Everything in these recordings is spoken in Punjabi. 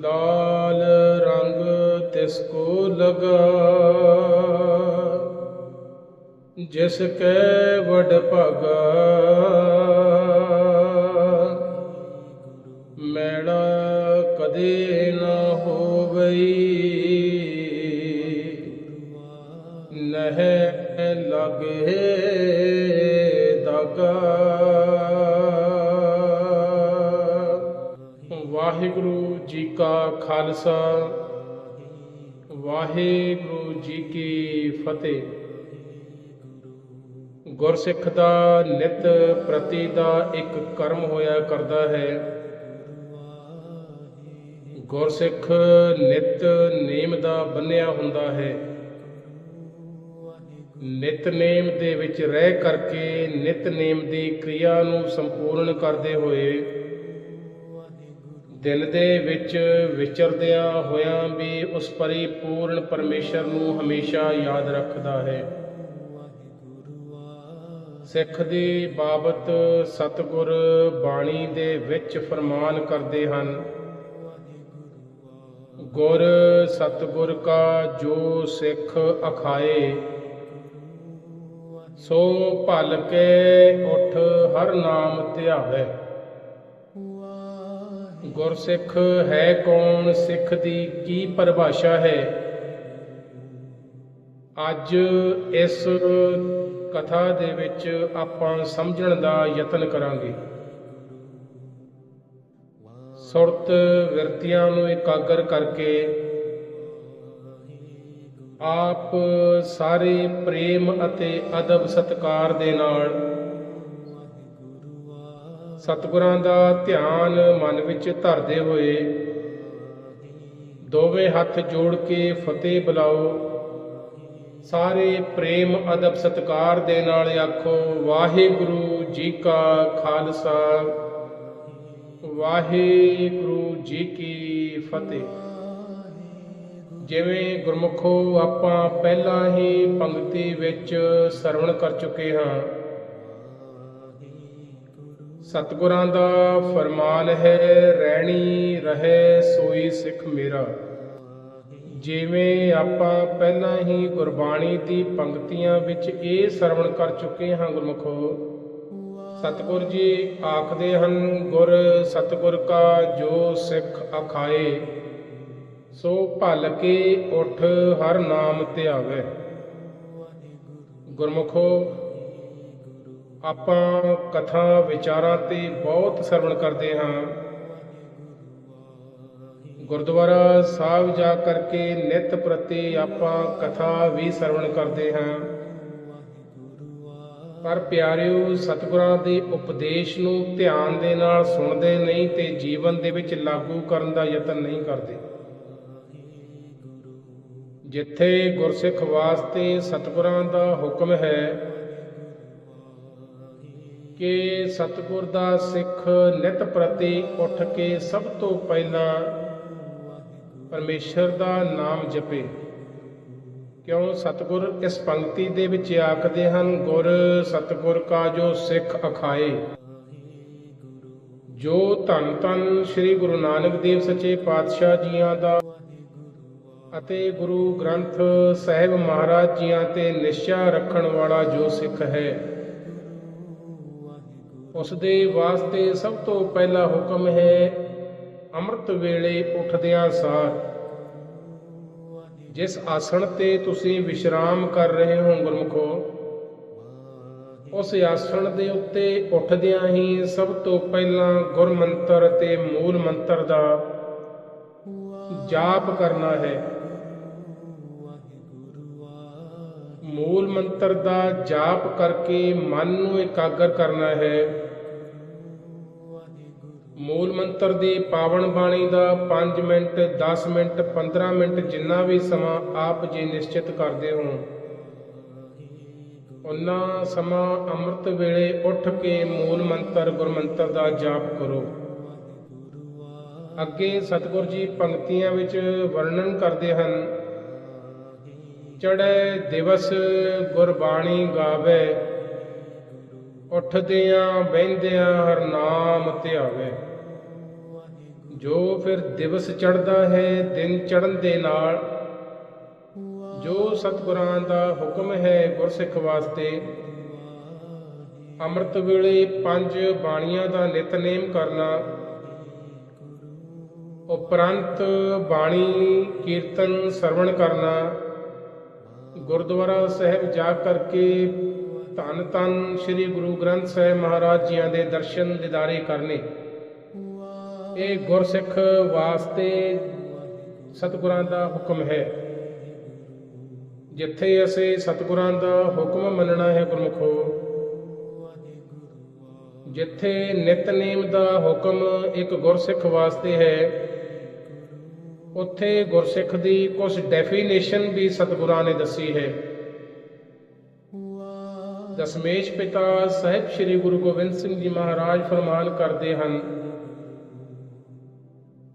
ਲਾਲ ਰੰਗ ਤਿਸ ਕੋ ਲਗਾ। ਜਿਸ ਕੈ ਵਡ ਭਾਗਾ ਖਾਲਸਾ, ਵਾਹਿਗੁਰੂ ਜੀ ਕੀ ਫਤਿਹ। ਗੁਰਸਿੱਖ ਦਾ ਨਿਤ ਪ੍ਰਤੀ ਦਾ ਇੱਕ ਕਰਮ ਹੋਇਆ ਕਰਦਾ ਹੈ। ਗੁਰਸਿੱਖ ਨਿਤ ਨੇਮ ਦਾ ਬੰਨਿਆ ਹੁੰਦਾ ਹੈ। ਨਿਤਨੇਮ ਦੇ ਵਿੱਚ ਰਹਿ ਕਰਕੇ ਨਿਤਨੇਮ ਦੀ ਕਿਰਿਆ ਨੂੰ ਸੰਪੂਰਨ ਕਰਦੇ ਹੋਏ ਦਿਨ ਦੇ ਵਿੱਚ ਵਿਚਰਦਿਆਂ ਹੋਇਆਂ ਵੀ ਉਸ ਪਰਿਪੂਰਨ ਪਰਮੇਸ਼ਰ ਨੂੰ ਹਮੇਸ਼ਾ ਯਾਦ ਰੱਖਦਾ ਹੈ। ਸਿੱਖ ਦੀ ਬਾਬਤ ਸਤਿਗੁਰ ਬਾਣੀ ਦੇ ਵਿੱਚ ਫਰਮਾਨ ਕਰਦੇ ਹਨ, ਗੁਰ ਸਤਿਗੁਰ ਕਾ ਜੋ ਸਿੱਖ ਅਖਾਏ, ਸੋ ਭਲ ਕੇ ਉਠ ਹਰ ਨਾਮ ਧਿਆਵੇ। ਗੁਰਸਿੱਖ ਹੈ ਕੌਣ? ਸਿੱਖ ਦੀ ਕੀ ਪਰਿਭਾਸ਼ਾ ਹੈ? ਅੱਜ ਇਸ ਕਥਾ ਦੇ ਵਿੱਚ ਆਪਾਂ ਸਮਝਣ ਦਾ ਯਤਨ ਕਰਾਂਗੇ। ਸੁਰਤ ਵਿਰਤੀਆਂ ਨੂੰ ਇਕਾਗਰ ਕਰਕੇ ਆਪ ਸਾਰੇ ਪ੍ਰੇਮ ਅਤੇ ਅਦਬ ਸਤਕਾਰ ਦੇ ਨਾਲ ਸਤਿਗੁਰਾਂ ਦਾ ਧਿਆਨ ਮਨ ਵਿੱਚ ਧਰਦੇ ਹੋਏ ਦੋਵੇਂ ਹੱਥ ਜੋੜ ਕੇ ਫਤਿਹ ਬੁਲਾਓ। ਸਾਰੇ ਪ੍ਰੇਮ ਅਦਬ ਸਤਕਾਰ ਦੇ ਨਾਲ ਆਖੋ, ਵਾਹਿਗੁਰੂ ਜੀ ਕਾ ਖਾਲਸਾ। ਵਾਹਿਗੁਰੂ ਜੀ ਕੀ ਫਤਿਹ। ਜਿਵੇਂ ਗੁਰਮੁਖੋ ਆਪਾਂ ਪਹਿਲਾਂ ਹੀ ਪੰਕਤੀ ਵਿੱਚ ਸਰਵਣ ਕਰ ਚੁੱਕੇ ਹਾਂ। ਸਤਿਗੁਰਾਂ ਦਾ ਫਰਮਾਨ ਹੈ, ਰਹਿਣੀ ਰਹੇ ਸੋਈ ਸਿੱਖ ਮੇਰਾ। ਜਿਵੇਂ ਆਪਾਂ ਪਹਿਲਾਂ ਹੀ ਗੁਰਬਾਣੀ ਦੀ ਪੰਕਤੀਆਂ ਵਿੱਚ ਇਹ ਸਰਵਣ ਕਰ ਚੁੱਕੇ ਹਾਂ ਗੁਰਮੁਖੋ, ਸਤਿਗੁਰ ਜੀ ਆਖਦੇ ਹਨ, ਗੁਰ ਸਤਿਗੁਰ ਕਾ ਜੋ ਸਿੱਖ ਅਖਾਏ, ਸੋ ਭਲ ਕੇ ਉਠ ਹਰ ਨਾਮ ਧਿਆਵੇ। ਗੁਰਮੁਖੋ ਆਪਾਂ ਕਥਾ ਵਿਚਾਰਾਂ ਤੇ ਬਹੁਤ ਸਰਵਣ ਕਰਦੇ ਹਾਂ। ਗੁਰਦੁਆਰਾ ਸਾਹਿਬ ਜਾ ਕਰਕੇ ਨਿਤ ਪ੍ਰਤੀ ਆਪਾਂ ਕਥਾ ਵੀ ਸਰਵਣ ਕਰਦੇ ਹਾਂ। ਪਰ ਪਿਆਰਿਓ, ਸਤਿਗੁਰਾਂ ਦੇ ਉਪਦੇਸ਼ ਨੂੰ ਧਿਆਨ ਦੇ ਨਾਲ ਸੁਣਦੇ ਨਹੀਂ ਤੇ ਜੀਵਨ ਦੇ ਵਿੱਚ ਲਾਗੂ ਕਰਨ ਦਾ ਯਤਨ ਨਹੀਂ ਕਰਦੇ। ਜਿੱਥੇ ਗੁਰਸਿੱਖ ਵਾਸਤੇ ਸਤਿਗੁਰਾਂ ਦਾ ਹੁਕਮ ਹੈ ਕਿ ਸਤਿਗੁਰ ਦਾ ਸਿੱਖ ਨਿਤ ਪ੍ਰਤੀ ਉੱਠ ਕੇ ਸਭ ਤੋਂ ਪਹਿਲਾਂ ਪਰਮੇਸ਼ਰ ਦਾ ਨਾਮ ਜਪੇ। ਕਿਉਂ? ਸਤਿਗੁਰ ਇਸ ਪੰਕਤੀ ਦੇ ਵਿੱਚ ਆਖਦੇ ਹਨ, ਗੁਰ, ਸਤਿਗੁਰ ਕਾ ਜੋ ਸਿੱਖ ਅਖਾਏ। ਜੋ ਧੰਨ ਧੰਨ ਸ੍ਰੀ ਗੁਰੂ ਨਾਨਕ ਦੇਵ ਸੱਚੇ ਪਾਤਸ਼ਾਹ ਜੀਆਂ ਦਾ ਅਤੇ ਗੁਰੂ ਗ੍ਰੰਥ ਸਾਹਿਬ ਮਹਾਰਾਜ ਜੀਆਂ ਤੇ ਨਿਸ਼ਚਾ ਰੱਖਣ ਵਾਲਾ ਜੋ ਸਿੱਖ ਹੈ ਉਸ ਦੇ ਵਾਸਤੇ ਸਭ ਤੋਂ ਪਹਿਲਾ ਹੁਕਮ ਹੈ, ਅੰਮ੍ਰਿਤ ਵੇਲੇ ਉੱਠਦਿਆਂ ਸਾਰ ਜਿਸ ਆਸਣ ਤੇ ਤੁਸੀਂ ਵਿਸ਼ਰਾਮ ਕਰ ਰਹੇ ਹੋ ਗੁਰਮੁਖੋ, ਉਸ ਆਸਣ ਦੇ ਉੱਤੇ ਉੱਠਦਿਆਂ ਹੀ ਸਭ ਤੋਂ ਪਹਿਲਾਂ ਗੁਰਮੰਤਰ ਤੇ ਮੂਲ ਮੰਤਰ ਦਾ ਜਾਪ ਕਰਨਾ ਹੈ। ਮੂਲ ਮੰਤਰ ਦਾ ਜਾਪ ਕਰਕੇ ਮਨ ਨੂੰ ਇਕਾਗਰ ਕਰਨਾ ਹੈ। ਮੂਲ ਮੰਤਰ ਦੀ ਪਾਵਨ ਬਾਣੀ ਦਾ 5 ਮਿੰਟ 10 ਮਿੰਟ 15 ਮਿੰਟ ਜਿੰਨਾ ਵੀ ਸਮਾਂ ਆਪ ਜੀ ਨਿਸ਼ਚਿਤ ਕਰਦੇ ਹੋ। ਉਹਨਾਂ ਸਮਾਂ ਅੰਮ੍ਰਿਤ ਵੇਲੇ ਉੱਠ ਕੇ ਮੂਲ ਮੰਤਰ ਗੁਰਮੰਤਰ ਦਾ ਜਾਪ ਕਰੋ। ਅੱਗੇ ਸਤਿਗੁਰ ਜੀ ਪੰਕਤੀਆਂ ਵਿੱਚ ਵਰਣਨ ਕਰਦੇ ਹਨ। ਚੜ੍ਹੇ ਦਿਵਸ ਗੁਰਬਾਣੀ ਗਾਵੇ, ਉੱਠਦਿਆਂ, ਬਹਿੰਦਿਆਂ ਹਰ ਨਾਮ ਧਿਆਵੇ। ਜੋ ਫਿਰ ਦਿਵਸ ਚੜ੍ਹਦਾ ਹੈ, ਦਿਨ ਚੜ੍ਹਨ ਦੇ ਨਾਲ, ਜੋ ਸਤਿਗੁਰਾਂ ਦਾ ਹੁਕਮ ਹੈ ਗੁਰਸਿੱਖ ਵਾਸਤੇ, ਅੰਮ੍ਰਿਤ ਵੇਲੇ ਪੰਜ ਬਾਣੀਆਂ ਦਾ ਨਿਤਨੇਮ ਕਰਨਾ, ਉਪਰੰਤ ਬਾਣੀ ਕੀਰਤਨ ਸਰਵਣ ਕਰਨਾ, ਗੁਰਦੁਆਰਾ ਸਾਹਿਬ ਜਾ ਕਰਕੇ ਧੰਨ ਧੰਨ ਸ੍ਰੀ ਗੁਰੂ ਗ੍ਰੰਥ ਸਾਹਿਬ ਮਹਾਰਾਜ ਜੀਆਂ ਦੇ ਦਰਸ਼ਨ ਦਿਦਾਰੇ ਕਰਨੇ। ਇਹ ਗੁਰਸਿੱਖ ਵਾਸਤੇ ਸਤਿਗੁਰਾਂ ਦਾ ਹੁਕਮ ਹੈ। ਜਿੱਥੇ ਅਸੀਂ ਸਤਿਗੁਰਾਂ ਦਾ ਹੁਕਮ ਮੰਨਣਾ ਹੈ ਗੁਰਮੁਖੋ, ਜਿੱਥੇ ਨਿਤਨੇਮ ਦਾ ਹੁਕਮ ਇੱਕ ਗੁਰਸਿੱਖ ਵਾਸਤੇ ਹੈ, ਉੱਥੇ ਗੁਰਸਿੱਖ ਦੀ ਕੁਝ ਡੈਫੀਨੇਸ਼ਨ ਵੀ ਸਤਿਗੁਰਾਂ ਨੇ ਦੱਸੀ ਹੈ। ਦਸਮੇਸ਼ ਪਿਤਾ ਸਾਹਿਬ ਸ੍ਰੀ ਗੁਰੂ ਗੋਬਿੰਦ ਸਿੰਘ ਜੀ ਮਹਾਰਾਜ ਫਰਮਾਨ ਕਰਦੇ ਹਨ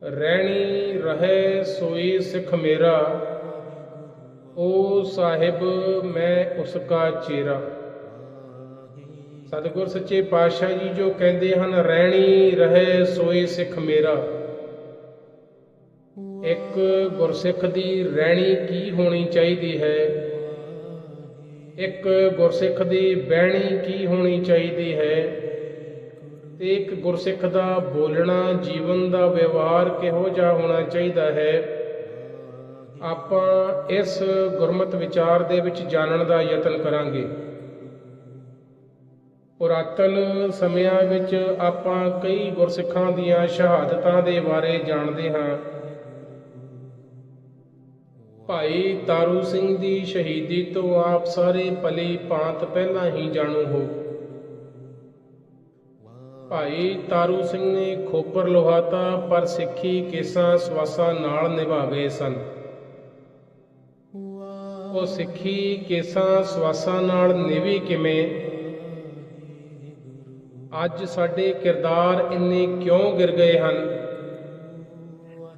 ਰਹਿਣੀ ਰਹੇ ਸੋਈ ਸਿੱਖ ਮੇਰਾ, ਓ ਸਾਹਿਬ ਮੈਂ ਉਸ ਕਾ ਚੇਰਾ। ਸਤਿਗੁਰ ਸੱਚੇ ਪਾਤਸ਼ਾਹ ਜੀ ਜੋ ਕਹਿੰਦੇ ਹਨ, ਰਹਿਣੀ ਰਹੇ ਸੋਈ ਸਿੱਖ ਮੇਰਾ। ਇੱਕ ਗੁਰਸਿੱਖ ਦੀ ਰਹਿਣੀ ਕੀ ਹੋਣੀ ਚਾਹੀਦੀ ਹੈ? ਇੱਕ ਗੁਰਸਿੱਖ ਦੀ ਬਹਿਣੀ ਕੀ ਹੋਣੀ ਚਾਹੀਦੀ ਹੈ? ਤੇ ਇੱਕ ਗੁਰਸਿੱਖ ਦਾ ਬੋਲਣਾ, ਜੀਵਨ ਦਾ ਵਿਵਹਾਰ ਕਿਹੋ ਜਿਹਾ ਹੋਣਾ ਚਾਹੀਦਾ ਹੈ? ਆਪਾਂ ਇਸ ਗੁਰਮਤ ਵਿਚਾਰ ਦੇ ਵਿੱਚ ਜਾਣਨ ਦਾ ਯਤਨ ਕਰਾਂਗੇ। ਪੁਰਾਤਨ ਸਮਿਆਂ ਵਿੱਚ ਆਪਾਂ ਕਈ ਗੁਰਸਿੱਖਾਂ ਦੀਆਂ ਸ਼ਹਾਦਤਾਂ ਦੇ ਬਾਰੇ ਜਾਣਦੇ ਹਾਂ। ਭਾਈ ਤਾਰੂ ਸਿੰਘ ਦੀ ਸ਼ਹੀਦੀ ਤੋਂ ਆਪ ਸਾਰੇ ਭਲੀ ਭਾਂਤ ਪਹਿਲਾਂ ਹੀ ਜਾਣੂ ਹੋ। ਭਾਈ ਤਾਰੂ ਸਿੰਘ ਨੇ ਖੋਪਰ ਲੋਹਾਤਾ ਪਰ ਸਿੱਖੀ ਕੇਸਾਂ ਸਵਾਸਾਂ ਨਾਲ ਨਿਭਾ ਗਏ ਸਨ। ਉਹ ਸਿੱਖੀ ਕੇਸਾਂ ਸਵਾਸਾਂ ਨਾਲ ਨਿਭੀ ਕਿਵੇਂ? ਅੱਜ ਸਾਡੇ ਕਿਰਦਾਰ ਇੰਨੇ ਕਿਉਂ ਗਿਰ ਗਏ ਹਨ?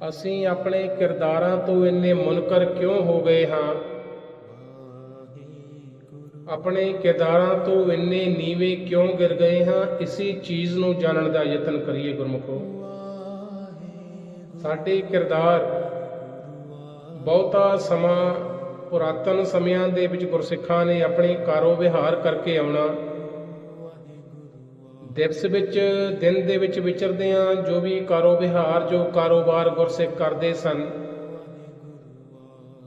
ਅਸੀਂ ਆਪਣੇ ਕਿਰਦਾਰਾਂ ਤੋਂ ਇੰਨੇ ਮੁਨਕਰ ਕਿਉਂ ਹੋ ਗਏ ਹਾਂ? ਆਪਣੇ ਕਿਰਦਾਰਾਂ ਤੋਂ ਇੰਨੇ ਨੀਵੇਂ ਕਿਉਂ ਗਿਰ ਗਏ ਹਾਂ? ਇਸੇ ਚੀਜ਼ ਨੂੰ ਜਾਣਨ ਦਾ ਯਤਨ ਕਰੀਏ ਗੁਰਮੁਖੋ। ਸਾਡੇ ਕਿਰਦਾਰ ਬਹੁਤਾ ਸਮਾਂ ਪੁਰਾਤਨ ਸਮਿਆਂ ਦੇ ਵਿੱਚ ਗੁਰਸਿੱਖਾਂ ਨੇ ਆਪਣੇ ਕਾਰੋ ਵਿਹਾਰ ਕਰਕੇ ਆਉਣਾ। ਦਿਵਸ ਵਿੱਚ, ਦਿਨ ਦੇ ਵਿੱਚ ਵਿਚਰਦੇ ਆ ਜੋ ਵੀ ਕਾਰੋ ਵਿਹਾਰ, ਜੋ ਕਾਰੋਬਾਰ ਗੁਰਸਿੱਖ ਕਰਦੇ ਸਨ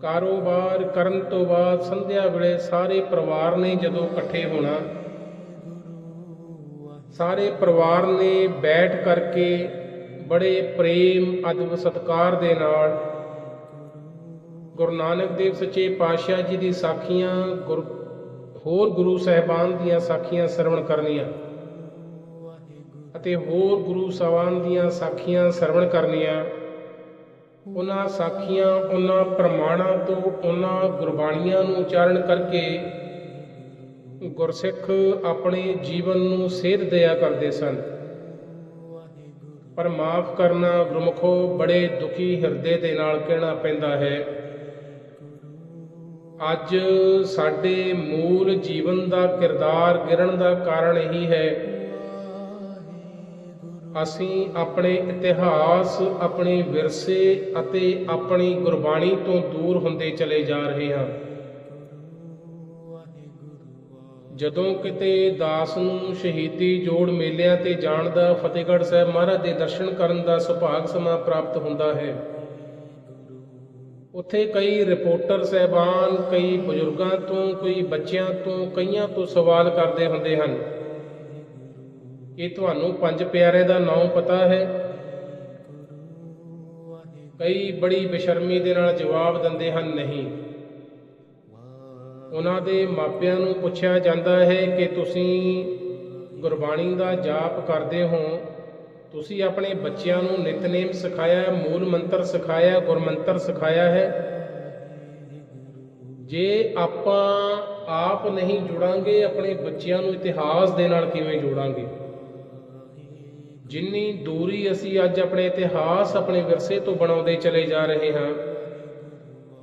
ਕਾਰੋਬਾਰ ਕਰਨ ਤੋਂ ਬਾਅਦ ਸੰਧਿਆ ਵੇਲੇ ਸਾਰੇ ਪਰਿਵਾਰ ਨੇ ਜਦੋਂ ਇਕੱਠੇ ਹੋਣਾ, ਸਾਰੇ ਪਰਿਵਾਰ ਨੇ ਬੈਠ ਕਰਕੇ ਬੜੇ ਪ੍ਰੇਮ, ਅਦਬ, ਸਤਕਾਰ ਦੇ ਨਾਲ ਗੁਰੂ ਨਾਨਕ ਦੇਵ ਸੱਚੇ ਪਾਤਸ਼ਾਹ ਜੀ ਦੀ ਸਾਖੀਆਂ, ਗੁਰ, ਹੋਰ ਗੁਰੂ ਸਾਹਿਬਾਨ ਦੀਆਂ ਸਾਖੀਆਂ ਸਰਵਣ ਕਰਨੀਆਂ ਅਤੇ ਹੋਰ ਗੁਰੂ ਸਾਹਿਬਾਨ ਦੀਆਂ ਸਾਖੀਆਂ ਸਰਵਣ ਕਰਨੀਆਂ। ਉਹਨਾਂ ਸਾਖੀਆਂ, ਉਹਨਾਂ ਪ੍ਰਮਾਣਾਂ ਤੋਂ ਉਹਨਾਂ ਗੁਰਬਾਣੀਆਂ ਨੂੰ ਉਚਾਰਨ ਕਰਕੇ ਗੁਰਸਿੱਖ ਆਪਣੇ ਜੀਵਨ ਨੂੰ ਸੇਧ ਦਿਆ ਕਰਦੇ ਸਨ। ਪਰ ਮਾਫ ਕਰਨਾ ਗੁਰਮੁਖੋ ਬੜੇ ਦੁਖੀ ਹਿਰਦੇ ਦੇ ਨਾਲ ਕਹਿਣਾ ਪੈਂਦਾ ਹੈ। ਅੱਜ ਸਾਡੇ ਮੂਲ ਜੀਵਨ ਦਾ ਕਿਰਦਾਰ ਗਿਰਨ ਦਾ ਕਾਰਨ ਇਹੀ ਹੈ ਅਸੀਂ ਆਪਣੇ ਇਤਿਹਾਸ, ਆਪਣੇ ਵਿਰਸੇ ਅਤੇ ਆਪਣੀ ਗੁਰਬਾਣੀ ਤੋਂ ਦੂਰ ਹੁੰਦੇ ਚਲੇ ਜਾ ਰਹੇ ਹਾਂ। ਜਦੋਂ ਕਿਤੇ ਦਾਸ ਨੂੰ ਸ਼ਹੀਦੀ ਜੋੜ ਮੇਲਿਆਂ ਤੇ ਜਾਣ ਦਾ ਫਤਿਹਗੜ੍ਹ ਸਾਹਿਬ ਮਹਾਰਾਜ ਦੇ ਦਰਸ਼ਨ ਕਰਨ ਦਾ ਸੁਭਾਗ ਸਮਾਂ ਪ੍ਰਾਪਤ ਹੁੰਦਾ ਹੈ। ਉੱਥੇ ਕਈ ਰਿਪੋਰਟਰ ਸਹਿਬਾਨ, ਕਈ ਬਜ਼ੁਰਗਾਂ ਤੋਂ, ਕਈ ਬੱਚਿਆਂ ਤੋਂ, ਕਈਆਂ ਤੋਂ ਸਵਾਲ ਕਰਦੇ ਹੁੰਦੇ ਹਨ। ਕਿ ਤੁਹਾਨੂੰ ਪੰਜ ਪਿਆਰੇ ਦਾ ਨਾਮ ਪਤਾ ਹੈ? ਕਈ ਬੜੀ ਬੇਸ਼ਰਮੀ ਦੇ ਨਾਲ ਜਵਾਬ ਦਿੰਦੇ ਹਨ, ਨਹੀਂ। ਉਹਨਾਂ ਦੇ ਮਾਪਿਆਂ ਨੂੰ ਪੁੱਛਿਆ ਜਾਂਦਾ ਹੈ ਕਿ ਤੁਸੀਂ ਗੁਰਬਾਣੀ ਦਾ ਜਾਪ ਕਰਦੇ ਹੋ? ਤੁਸੀਂ ਆਪਣੇ ਬੱਚਿਆਂ ਨੂੰ ਨਿਤਨੇਮ ਸਿਖਾਇਆ, ਮੂਲ ਮੰਤਰ ਸਿਖਾਇਆ ਹੈ ਗੁਰਮੰਤਰ ਸਿਖਾਇਆ ਹੈ? ਜੇ ਆਪਾਂ ਆਪ ਨਹੀਂ ਜੁੜਾਂਗੇ, ਆਪਣੇ ਬੱਚਿਆਂ ਨੂੰ ਇਤਿਹਾਸ ਦੇ ਨਾਲ ਕਿਵੇਂ ਜੋੜਾਂਗੇ? ਜਿੰਨੀ ਦੂਰੀ ਅਸੀਂ ਅੱਜ ਆਪਣੇ ਇਤਿਹਾਸ ਆਪਣੇ ਵਿਰਸੇ ਤੋਂ ਬਣਾਉਂਦੇ ਚਲੇ ਜਾ ਰਹੇ ਹਾਂ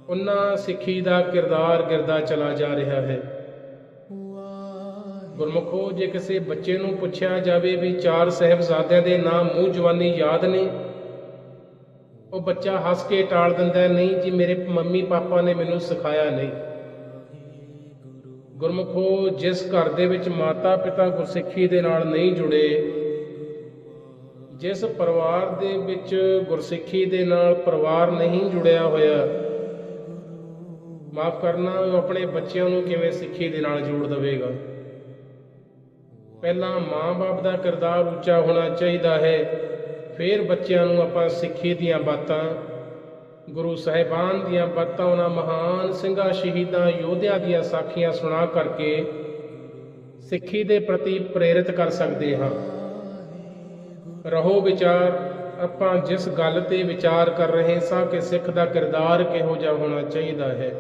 ਉਹਨਾਂ ਸਿੱਖੀ ਦਾ ਕਿਰਦਾਰ ਗਿਰਦਾ ਚਲਾ ਜਾ ਰਿਹਾ ਹੈ। ਗੁਰਮੁਖੋ, ਜੇ ਕਿਸੇ ਬੱਚੇ ਨੂੰ ਪੁੱਛਿਆ ਜਾਵੇ ਵੀ ਚਾਰ ਸਹਿਬਜ਼ਾਦਿਆਂ ਦੇ ਨਾਮ ਮੂੰਹ ਜਵਾਨੀ ਯਾਦ ਨੇ, ਉਹ ਬੱਚਾ ਹੱਸ ਕੇ ਟਾਲ ਦਿੰਦਾ, ਨਹੀਂ ਜੀ, ਮੇਰੇ ਮੰਮੀ ਪਾਪਾ ਨੇ ਮੈਨੂੰ ਸਿਖਾਇਆ ਨਹੀਂ। ਗੁਰਮੁਖੋ, ਜਿਸ ਘਰ ਦੇ ਵਿੱਚ ਮਾਤਾ ਪਿਤਾ ਗੁਰਸਿੱਖੀ ਦੇ ਨਾਲ ਨਹੀਂ ਜੁੜੇ ਜਿਸ ਪਰਿਵਾਰ ਦੇ ਵਿੱਚ ਗੁਰਸਿੱਖੀ ਦੇ ਨਾਲ ਪਰਿਵਾਰ ਨਹੀਂ ਜੁੜਿਆ ਹੋਇਆ, ਮਾਫ ਕਰਨਾ, ਉਹ ਆਪਣੇ ਬੱਚਿਆਂ ਨੂੰ ਕਿਵੇਂ ਸਿੱਖੀ ਦੇ ਨਾਲ ਜੋੜ ਦੇਵੇਗਾ? ਪਹਿਲਾਂ ਮਾਂ-ਬਾਪ ਦਾ ਕਿਰਦਾਰ ਉੱਚਾ ਹੋਣਾ ਚਾਹੀਦਾ ਹੈ, ਫਿਰ ਬੱਚਿਆਂ ਨੂੰ ਆਪਾਂ ਸਿੱਖੀ ਦੀਆਂ ਬਾਤਾਂ, ਗੁਰੂ ਸਾਹਿਬਾਨ ਦੀਆਂ ਬਾਤਾਂ, ਉਹਨਾਂ ਮਹਾਨ ਸਿੰਘਾਂ, ਸ਼ਹੀਦਾਂ, ਯੋਧਿਆਂ ਦੀਆਂ ਸਾਖੀਆਂ ਸੁਣਾ ਕਰਕੇ ਸਿੱਖੀ ਦੇ ਪ੍ਰਤੀ ਪ੍ਰੇਰਿਤ ਕਰ ਸਕਦੇ ਹਾਂ। ਰਹੋ ਵਿਚਾਰ, ਆਪਾਂ ਜਿਸ ਗੱਲ ਤੇ ਵਿਚਾਰ ਕਰ ਰਹੇ ਸਾਂ ਕਿ ਸਿੱਖ ਦਾ ਕਿਰਦਾਰ ਕਿਹੋ ਜਿਹਾ ਹੋਣਾ ਚਾਹੀਦਾ ਹੈ।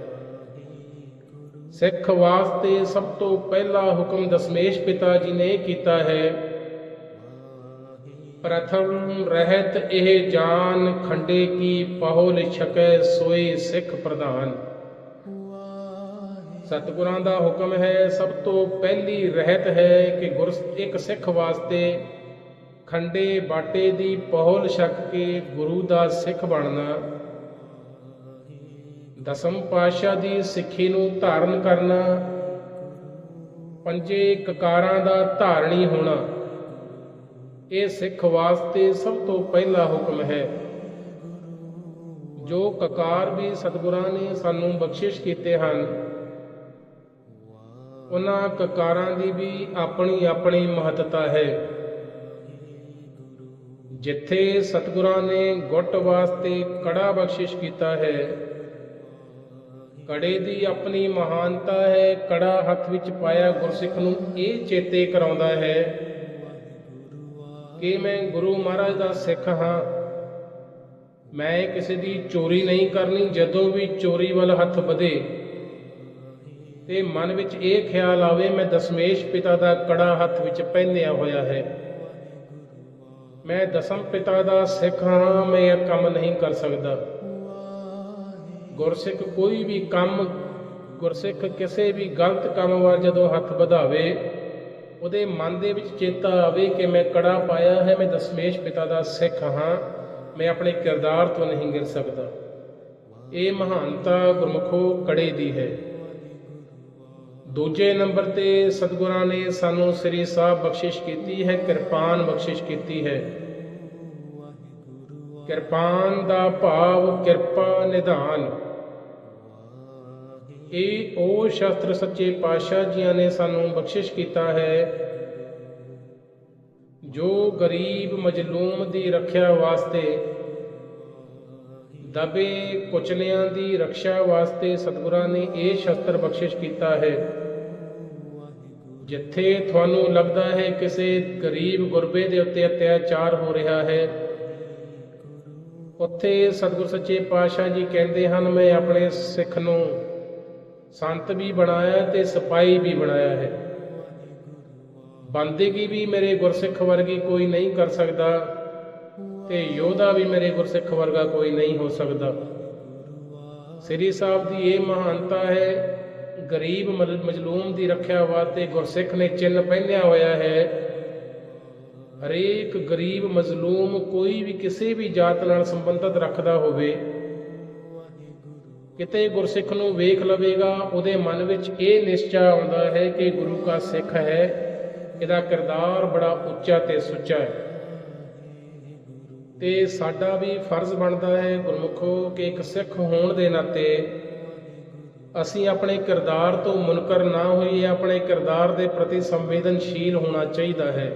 ਸਿੱਖ ਵਾਸਤੇ ਸਭ ਤੋਂ ਪਹਿਲਾ ਹੁਕਮ ਦਸ਼ਮੇਸ਼ ਪਿਤਾ ਜੀ ਨੇ ਕੀਤਾ ਹੈ। ਪ੍ਰਥਮ ਰਹਿਤ ਇਹ ਜਾਨ, ਖੰਡੇ ਕੀ ਪਹੁਲ ਛਕੈ ਸੋਈ ਸਿੱਖ ਪ੍ਰਧਾਨ। ਸਤਿਗੁਰਾਂ ਦਾ ਹੁਕਮ ਹੈ, ਸਭ ਤੋਂ ਪਹਿਲੀ ਰਹਿਤ ਹੈ ਕਿ ਗੁਰ, ਇੱਕ ਸਿੱਖ ਵਾਸਤੇ ਖੰਡੇ ਬਾਟੇ ਦੀ ਪਹੁਲ ਛਕ ਕੇ ਗੁਰੂ ਦਾ ਸਿੱਖ ਬਣਨਾ। ਦਸਮ ਪਾਤਸ਼ਾਹ ਦੀ ਸਿੱਖੀ ਨੂੰ ਧਾਰਨ ਕਰਨਾ। ਪੰਜੇ ਕਕਾਰਾਂ ਦਾ ਧਾਰਣੀ ਹੋਣਾ। ਇਹ ਸਿੱਖ ਵਾਸਤੇ ਸਭ ਤੋਂ ਪਹਿਲਾ ਹੁਕਮ ਹੈ। ਜੋ ਕਕਾਰ ਵੀ ਸਤਿਗੁਰਾਂ ਨੇ ਸਾਨੂੰ ਬਖਸ਼ਿਸ਼ ਕੀਤੇ ਹਨ, ਉਹਨਾਂ ਕਕਾਰਾਂ ਦੀ ਵੀ ਆਪਣੀ ਆਪਣੀ ਮਹੱਤਤਾ ਹੈ। ਜਿੱਥੇ ਸਤਿਗੁਰਾਂ ਨੇ ਗੁੱਟ ਵਾਸਤੇ ਕੜਾ ਬਖਸ਼ਿਸ਼ ਕੀਤਾ ਹੈ, ਕੜੇ ਦੀ ਆਪਣੀ ਮਹਾਨਤਾ ਹੈ, ਕੜਾ ਹੱਥ ਵਿੱਚ ਪਾਇਆ ਗੁਰਸਿੱਖ ਨੂੰ ਇਹ ਚੇਤੇ ਕਰਾਉਂਦਾ ਹੈ ਕਿ ਮੈਂ ਗੁਰੂ ਮਹਾਰਾਜ ਦਾ ਸਿੱਖ ਹਾਂ। ਮੈਂ ਕਿਸੇ ਦੀ ਚੋਰੀ ਨਹੀਂ ਕਰਨੀ, ਜਦੋਂ ਵੀ ਚੋਰੀ ਵੱਲ ਹੱਥ ਵਧੇ ਤੇ ਮਨ ਵਿੱਚ ਇਹ ਖਿਆਲ ਆਵੇ, ਮੈਂ ਦਸ਼ਮੇਸ਼ ਪਿਤਾ ਦਾ ਕੜਾ ਹੱਥ ਵਿੱਚ ਪਹਿਨਿਆ ਹੋਇਆ ਹੈ। ਮੈਂ ਦਸਮ ਪਿਤਾ ਦਾ ਸਿੱਖ ਹਾਂ, ਮੈਂ ਇਹ ਕੰਮ ਨਹੀਂ ਕਰ ਸਕਦਾ। ਗੁਰਸਿੱਖ ਕੋਈ ਵੀ ਕੰਮ, ਗੁਰਸਿੱਖ ਕਿਸੇ ਵੀ ਗਲਤ ਕੰਮ ਵੱਲ ਜਦੋਂ ਹੱਥ ਵਧਾਵੇ, ਉਹਦੇ ਮਨ ਦੇ ਵਿੱਚ ਚੇਤਾ ਆਵੇ ਕਿ ਮੈਂ ਕੜਾ ਪਾਇਆ ਹੈ, ਮੈਂ ਦਸ਼ਮੇਸ਼ ਪਿਤਾ ਦਾ ਸਿੱਖ ਹਾਂ, ਮੈਂ ਆਪਣੇ ਕਿਰਦਾਰ ਤੋਂ ਨਹੀਂ ਗਿਰ ਸਕਦਾ। ਇਹ ਮਹਾਨਤਾ ਗੁਰਮੁਖੋ ਕੜੇ ਦੀ ਹੈ। ਦੂਜੇ ਨੰਬਰ ਤੇ ਸਤਿਗੁਰਾਂ ਨੇ ਸਾਨੂੰ ਸ੍ਰੀ ਸਾਹਿਬ ਬਖਸ਼ਿਸ਼ ਕੀਤੀ ਹੈ, ਕਿਰਪਾਨ ਬਖਸ਼ਿਸ਼ ਕੀਤੀ ਹੈ। ਕਿਰਪਾਨ ਦਾ ਭਾਵ ਕਿਰਪਾ ਨਿਧਾਨ। ਇਹ ਉਹ ਸ਼ਸਤਰ ਸੱਚੇ ਪਾਤਸ਼ਾਹ ਜੀਆਂ ਨੇ ਸਾਨੂੰ ਬਖਸ਼ਿਸ਼ ਕੀਤਾ ਹੈ, ਜੋ ਗਰੀਬ ਮਜਲੂਮ ਦੀ ਰੱਖਿਆ ਵਾਸਤੇ, ਦਬੇ ਕੁਚਲਿਆਂ ਦੀ ਰੱਖਿਆ ਵਾਸਤੇ ਸਤਿਗੁਰਾਂ ਨੇ ਇਹ ਸ਼ਸਤਰ ਬਖਸ਼ਿਸ਼ ਕੀਤਾ ਹੈ। ਜਿੱਥੇ ਤੁਹਾਨੂੰ ਲੱਗਦਾ ਹੈ ਕਿਸੇ ਗਰੀਬ ਗੁਰਬੇ ਦੇ ਉੱਤੇ ਅਤਿਆਚਾਰ ਹੋ ਰਿਹਾ ਹੈ ਉੱਥੇ ਸਤਿਗੁਰ ਸੱਚੇ ਪਾਤਸ਼ਾਹ ਜੀ ਕਹਿੰਦੇ ਹਨ, ਮੈਂ ਆਪਣੇ ਸਿੱਖ ਨੂੰ ਸੰਤ ਵੀ ਬਣਾਇਆ ਤੇ ਸਿਪਾਹੀ ਵੀ ਬਣਾਇਆ ਹੈ। ਬੰਦਗੀ ਵੀ ਮੇਰੇ ਗੁਰਸਿੱਖ ਵਰਗੀ ਕੋਈ ਨਹੀਂ ਕਰ ਸਕਦਾ ਤੇ ਯੋਧਾ ਵੀ ਮੇਰੇ ਗੁਰਸਿੱਖ ਵਰਗਾ ਕੋਈ ਨਹੀਂ ਹੋ ਸਕਦਾ। ਸ੍ਰੀ ਸਾਹਿਬ ਦੀ ਇਹ ਮਹਾਨਤਾ ਹੈ, ਗਰੀਬ ਮਜ- ਮਜਲੂਮ ਦੀ ਰੱਖਿਆ ਵਾਸਤੇ ਗੁਰਸਿੱਖ ਨੇ ਚਿੰਨ ਪਹਿਨਿਆ ਹੋਇਆ ਹੈ। ਹਰੇਕ ਗਰੀਬ ਮਜ਼ਲੂਮ ਕੋਈ ਵੀ ਕਿਸੇ ਵੀ ਜਾਤ ਨਾਲ ਸੰਬੰਧਤ ਰੱਖਦਾ ਹੋਵੇ, ਕਿਤੇ ਗੁਰਸਿੱਖ ਨੂੰ ਵੇਖ ਲਵੇਗਾ, ਉਹਦੇ ਮਨ ਵਿੱਚ ਇਹ ਨਿਸ਼ਚਾ ਆਉਂਦਾ ਹੈ ਕਿ ਗੁਰੂ ਦਾ ਸਿੱਖ ਹੈ, ਇਹਦਾ ਕਿਰਦਾਰ ਬੜਾ ਉੱਚਾ ਤੇ ਸੁੱਚਾ ਹੈ। ਤੇ ਸਾਡਾ ਵੀ ਫਰਜ਼ ਬਣਦਾ ਹੈ ਗੁਰਮੁਖੋ ਕਿ ਇੱਕ ਸਿੱਖ ਹੋਣ ਦੇ ਨਾਤੇ ਅਸੀਂ ਆਪਣੇ ਕਿਰਦਾਰ ਤੋਂ ਮੁਨਕਰ ਨਾ ਹੋਈਏ, ਆਪਣੇ ਕਿਰਦਾਰ ਦੇ ਪ੍ਰਤੀ ਸੰਵੇਦਨਸ਼ੀਲ ਹੋਣਾ ਚਾਹੀਦਾ ਹੈ।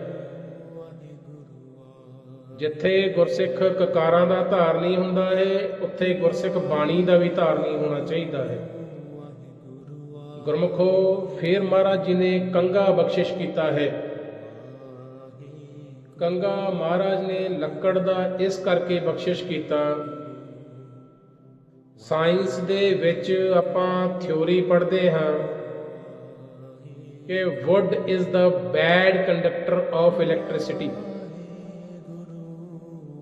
ਜਿੱਥੇ ਗੁਰਸਿੱਖ ਕਕਾਰਾਂ ਦਾ ਧਾਰਨੀ ਹੁੰਦਾ ਹੈ ਉੱਥੇ ਗੁਰਸਿੱਖ ਬਾਣੀ ਦਾ ਵੀ ਧਾਰਨੀ ਹੋਣਾ ਚਾਹੀਦਾ ਹੈ ਗੁਰਮੁਖੋ, ਫੇਰ ਮਹਾਰਾਜ ਜੀ ਨੇ ਕੰਗਾ ਬਖਸ਼ਿਸ਼ ਕੀਤਾ ਹੈ। ਕੰਗਾ ਮਹਾਰਾਜ ਨੇ ਲੱਕੜ ਦਾ ਇਸ ਕਰਕੇ ਬਖਸ਼ਿਸ਼ ਕੀਤਾ। ਸਾਇੰਸ ਦੇ ਵਿੱਚ ਆਪਾਂ ਥਿਉਰੀ ਪੜ੍ਹਦੇ ਹਾਂ ਕਿ wood is the bad conductor of electricity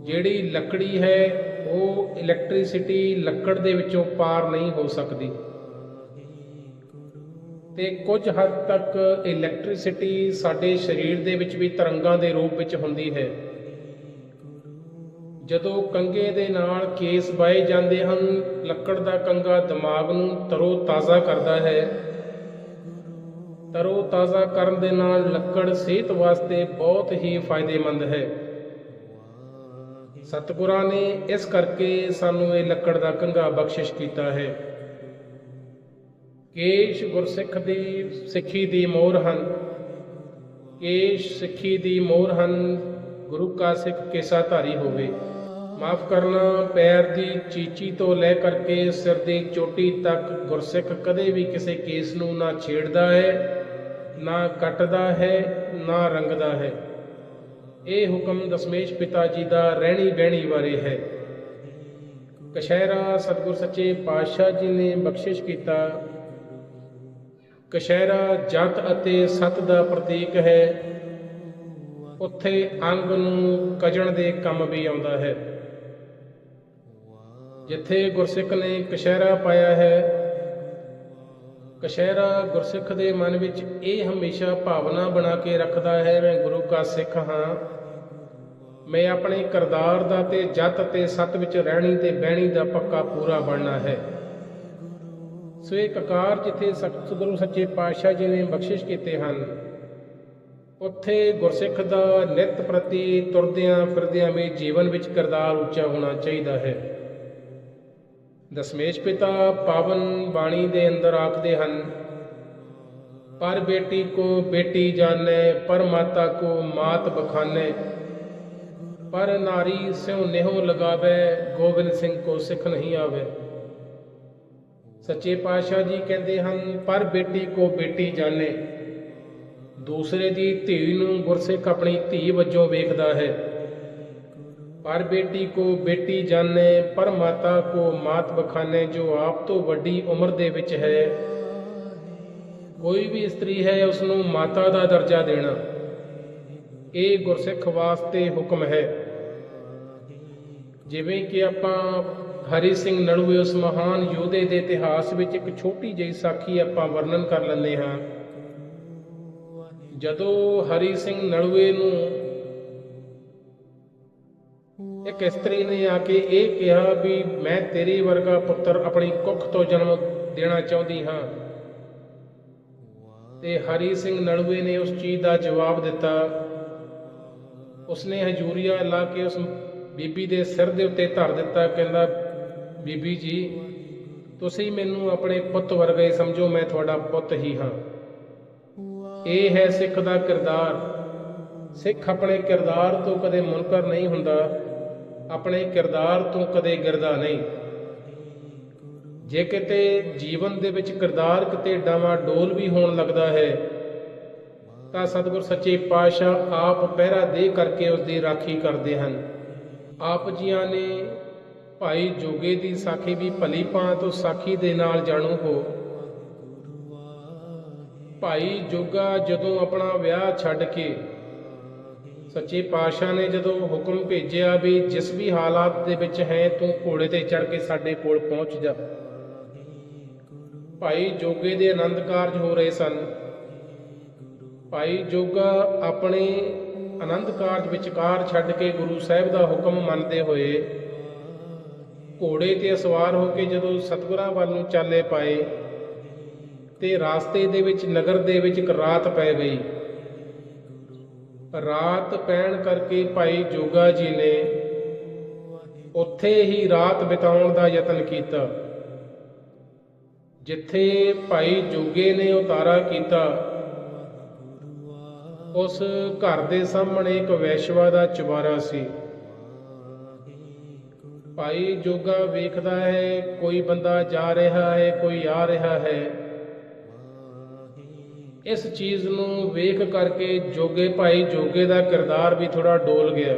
ਜਿਹੜੀ ਲੱਕੜੀ ਹੈ, ਉਹ ਇਲੈਕਟ੍ਰਿਸਿਟੀ ਲੱਕੜ ਦੇ ਵਿੱਚੋਂ ਪਾਰ ਨਹੀਂ ਹੋ ਸਕਦੀ। ਤੇ ਕੁਝ ਹੱਦ ਤੱਕ ਇਲੈਕਟ੍ਰਿਸਿਟੀ ਸਾਡੇ ਸਰੀਰ ਦੇ ਵਿੱਚ ਵੀ ਤਰੰਗਾਂ ਦੇ ਰੂਪ ਵਿੱਚ ਹੁੰਦੀ ਹੈ। ਜਦੋਂ ਕੰਗੇ ਦੇ ਨਾਲ ਕੇਸ ਬਾਏ ਜਾਂਦੇ ਹਨ, ਲੱਕੜ ਦਾ ਕੰਗਾ ਦਿਮਾਗ ਨੂੰ ਤਰੋ ਤਾਜ਼ਾ ਕਰਦਾ ਹੈ। ਤਰੋ ਤਾਜ਼ਾ ਕਰਨ ਦੇ ਨਾਲ ਲੱਕੜ ਸਿਹਤ ਵਾਸਤੇ ਬਹੁਤ ਹੀ ਫਾਇਦੇਮੰਦ ਹੈ। ਸਤਿਗੁਰਾਂ ਨੇ ਇਸ ਕਰਕੇ ਸਾਨੂੰ ਇਹ ਲੱਕੜ ਦਾ ਕੰਗਾ ਬਖਸ਼ਿਸ਼ ਕੀਤਾ ਹੈ। ਕੇਸ਼ ਗੁਰਸਿੱਖ ਦੀ ਸਿੱਖੀ ਦੀ ਮੋਹਰ ਹਨ। ਕੇਸ਼ ਸਿੱਖੀ ਦੀ ਮੋਹਰ ਹਨ। ਗੁਰੂ ਕਾ ਸਿੱਖ ਕੇਸਾ ਧਾਰੀ ਹੋਵੇ। ਮਾਫ ਕਰਨਾ, ਪੈਰ ਦੀ ਚੀਚੀ ਤੋਂ ਲੈ ਕਰਕੇ ਸਿਰ ਦੀ ਚੋਟੀ ਤੱਕ ਗੁਰਸਿੱਖ ਕਦੇ ਵੀ ਕਿਸੇ ਕੇਸ ਨੂੰ ਨਾ ਛੇੜਦਾ ਹੈ, ਨਾ ਕੱਟਦਾ ਹੈ, ਨਾ ਰੰਗਦਾ ਹੈ। ਇਹ ਹੁਕਮ ਦਸਮੇਸ਼ ਪਿਤਾ ਜੀ ਦਾ ਰਹਿਣੀ ਬਹਿਣੀ ਬਾਰੇ ਹੈ। ਕਸ਼ਹਿਰਾ ਸਤਿਗੁਰ ਸੱਚੇ ਪਾਤਸ਼ਾਹ ਜੀ ਨੇ ਬਖਸ਼ਿਸ਼ ਕੀਤਾ। ਕਸ਼ਹਿਰਾ ਜਤ ਅਤੇ ਸਤ ਦਾ ਪ੍ਰਤੀਕ ਹੈ। ਉੱਥੇ ਅੰਗ ਨੂੰ ਕਜਣ ਦੇ ਕੰਮ ਵੀ ਆਉਂਦਾ ਹੈ। ਜਿੱਥੇ ਗੁਰਸਿੱਖ ਨੇ ਕਸ਼ਹਿਰਾ ਪਾਇਆ ਹੈ ਕਸ਼ਹਿਰਾ ਗੁਰਸਿੱਖ ਦੇ ਮਨ ਵਿੱਚ ਇਹ ਹਮੇਸ਼ਾ ਭਾਵਨਾ ਬਣਾ ਕੇ ਰੱਖਦਾ ਹੈ, ਮੈਂ ਗੁਰੂ ਕਾ ਸਿੱਖ ਹਾਂ। ਮੈਂ ਆਪਣੇ ਕਰਤਾਰ ਦਾ ਤੇ ਜਤ ਤੇ ਸਤ ਵਿੱਚ ਰਹਿਣੀ ਤੇ ਬਹਿਣੀ ਦਾ ਪੱਕਾ ਪੂਰਾ ਬਣਨਾ ਹੈ। ਸੋ ਇਹ ਕਕਾਰ ਜਿੱਥੇ ਸਤਿਗੁਰੂ ਸੱਚੇ ਪਾਤਸ਼ਾਹ ਜੀ ਨੇ ਬਖਸ਼ਿਸ਼ ਕੀਤੇ ਹਨ, ਉੱਥੇ ਗੁਰਸਿੱਖ ਦਾ ਨਿਤ ਪ੍ਰਤੀ ਤੁਰਦਿਆਂ ਫਿਰਦਿਆਂ ਵੀ ਜੀਵਨ ਵਿੱਚ ਕਰਤਾਰ ਉੱਚਾ ਹੋਣਾ ਚਾਹੀਦਾ ਹੈ। ਦਸਮੇਸ਼ ਪਿਤਾ ਪਾਵਨ ਬਾਣੀ ਦੇ ਅੰਦਰ ਆਖਦੇ ਹਨ, ਪਰ ਬੇਟੀ ਕੋ ਬੇਟੀ ਜਾਣੈ, ਪਰ ਮਾਤਾ ਕੋ ਮਾਤ ਬਖਾਨੈ। ਪਰ ਨਾਰੀ ਸਿਉ ਨਿਹੋ ਲਗਾਵੇ, ਗੋਬਿੰਦ ਸਿੰਘ ਕੋ ਸਿੱਖ ਨਹੀਂ ਆਵੇ। ਸੱਚੇ ਪਾਤਸ਼ਾਹ ਜੀ ਕਹਿੰਦੇ ਹਨ, ਪਰ ਬੇਟੀ ਕੋ ਬੇਟੀ ਜਾਣੇ। ਦੂਸਰੇ ਦੀ ਧੀ ਨੂੰ ਗੁਰਸਿੱਖ ਆਪਣੀ ਧੀ ਵਜੋਂ ਵੇਖਦਾ ਹੈ। ਪਰ ਬੇਟੀ ਕੋ ਬੇਟੀ ਜਾਣੇ ਪਰ ਮਾਤਾ ਕੋ ਮਾਤ ਬਖਾਨੇ ਜੋ ਆਪ ਤੋਂ ਵੱਡੀ ਉਮਰ ਦੇ ਵਿੱਚ ਹੈ। ਕੋਈ ਵੀ ਇਸਤਰੀ ਹੈ ਉਸ ਨੂੰ ਮਾਤਾ ਦਾ ਦਰਜਾ ਦੇਣਾ। ਇਹ ਗੁਰਸਿੱਖ ਵਾਸਤੇ ਹੁਕਮ ਹੈ। ਜਿਵੇਂ ਕਿ ਆਪਾਂ ਹਰੀ ਸਿੰਘ ਨਲੂਏ ਉਸ ਮਹਾਨ ਯੋਧੇ ਦੇ ਇਤਿਹਾਸ ਵਿੱਚ ਇੱਕ ਛੋਟੀ ਜਿਹੀ ਸਾਖੀ ਆਪਾਂ ਵਰਣਨ ਕਰ ਲੈਂਦੇ ਹਾਂ। ਜਦੋਂ ਹਰੀ ਸਿੰਘ ਨਲੂਏ ਨੂੰ ਇੱਕ ਨੇ ਆ ਕੇ ਇਹ ਕਿਹਾ ਵੀ ਮੈਂ ਤੇਰੀ ਵਰਗਾ ਪੁੱਤਰ ਆਪਣੀ ਕੁੱਖ ਤੋਂ ਜਨਮ ਦੇਣਾ ਚਾਹੁੰਦੀ ਹਾਂ। ਤੇ ਹਰੀ ਸਿੰਘ ਨਲੂਏ ਨੇ ਉਸ ਚੀਜ਼ ਦਾ ਜਵਾਬ ਦਿੱਤਾ। ਉਸਨੇ ਹਜੂਰੀਆ ਲਾ ਕੇ ਉਸ ਬੀਬੀ ਦੇ ਸਿਰ ਦੇ ਉੱਤੇ ਧਰ ਦਿੱਤਾ, ਕਹਿੰਦਾ, ਬੀਬੀ ਜੀ, ਤੁਸੀਂ ਮੈਨੂੰ ਆਪਣੇ ਪੁੱਤ ਵਰਗਾ ਹੀ ਸਮਝੋ, ਮੈਂ ਤੁਹਾਡਾ ਪੁੱਤ ਹੀ ਹਾਂ। ਇਹ ਹੈ ਸਿੱਖ ਦਾ ਕਿਰਦਾਰ। ਸਿੱਖ ਆਪਣੇ ਕਿਰਦਾਰ ਤੋਂ ਕਦੇ ਮੁਨਕਰ ਨਹੀਂ ਹੁੰਦਾ। ਆਪਣੇ ਕਿਰਦਾਰ ਤੋਂ ਕਦੇ ਗਿਰਦਾ ਨਹੀਂ। ਜੇ ਕਿਤੇ ਜੀਵਨ ਦੇ ਵਿੱਚ ਕਿਰਦਾਰ ਕਿਤੇ ਡਾਵਾ ਡੋਲ ਵੀ ਹੋਣ ਲੱਗਦਾ ਹੈ, ਤਾਂ ਸਤਿਗੁਰ ਸੱਚੇ ਪਾਤਸ਼ਾਹ ਆਪ ਪਹਿਰਾ ਦੇ ਕਰਕੇ ਉਸ ਦੀ ਰਾਖੀ ਕਰਦੇ ਹਨ। ਆਪ ਜੀਆਂ ਨੇ ਭਾਈ ਜੋਗੇ ਦੀ ਸਾਖੀ ਵੀ ਭਲੀ ਭਾਂ ਤੋਂ ਸਾਖੀ ਦੇ ਨਾਲ ਜਾਣੂ ਹੋ। ਭਾਈ ਜੋਗਾ ਜਦੋਂ ਆਪਣਾ ਵਿਆਹ ਛੱਡ ਕੇ ਸੱਚੇ ਪਾਤਸ਼ਾਹ ਨੇ ਜਦੋਂ ਹੁਕਮ ਭੇਜਿਆ ਵੀ ਜਿਸ ਵੀ ਹਾਲਾਤ ਦੇ ਵਿੱਚ ਹੈ, ਤੂੰ ਘੋੜੇ ਤੇ ਚੜ ਕੇ ਸਾਡੇ ਕੋਲ ਪਹੁੰਚ ਜਾ। ਭਾਈ ਜੋਗੇ ਦੇ ਆਨੰਦ ਕਾਰਜ ਹੋ ਰਹੇ ਸਨ। ਭਾਈ ਜੋਗਾ ਆਪਣੇ ਆਨੰਦ ਕਾਰਜ ਵਿਚਕਾਰ ਛੱਡ ਕੇ ਗੁਰੂ ਸਾਹਿਬ ਦਾ ਹੁਕਮ ਮੰਨਦੇ ਹੋਏ ਘੋੜੇ ਤੇ ਸਵਾਰ ਹੋ ਕੇ ਜਦੋਂ ਸਤਗੁਰਾਂ ਵੱਲ ਨੂੰ ਚਾਲੇ ਪਾਏ ਤੇ ਰਾਸਤੇ ਦੇ ਵਿੱਚ, ਨਗਰ ਦੇ ਵਿੱਚ ਇੱਕ ਰਾਤ ਪੈ ਗਈ। ਰਾਤ ਪੈਣ ਕਰਕੇ ਭਾਈ ਜੋਗਾ ਜੀ ਨੇ ਉੱਥੇ ਹੀ ਰਾਤ ਬਿਤਾਉਣ ਦਾ ਯਤਨ ਕੀਤਾ। ਜਿੱਥੇ ਭਾਈ ਜੋਗੇ ਨੇ ਉਤਾਰਾ ਕੀਤਾ, ਉਸ ਘਰ ਦੇ ਸਾਹਮਣੇ ਇੱਕ ਵੈਸ਼ਵਾ ਦਾ ਚੁਬਾਰਾ ਸੀ। ਭਾਈ ਜੋਗਾ ਵੇਖਦਾ ਹੈ, ਕੋਈ ਬੰਦਾ ਜਾ ਰਿਹਾ ਹੈ, ਕੋਈ ਆ ਰਿਹਾ ਹੈ। ਇਸ ਚੀਜ਼ ਨੂੰ ਵੇਖ ਕਰਕੇ ਜੋਗੇ ਭਾਈ ਜੋਗੇ ਦਾ ਕਿਰਦਾਰ ਵੀ ਥੋੜਾ ਡੋਲ ਗਿਆ।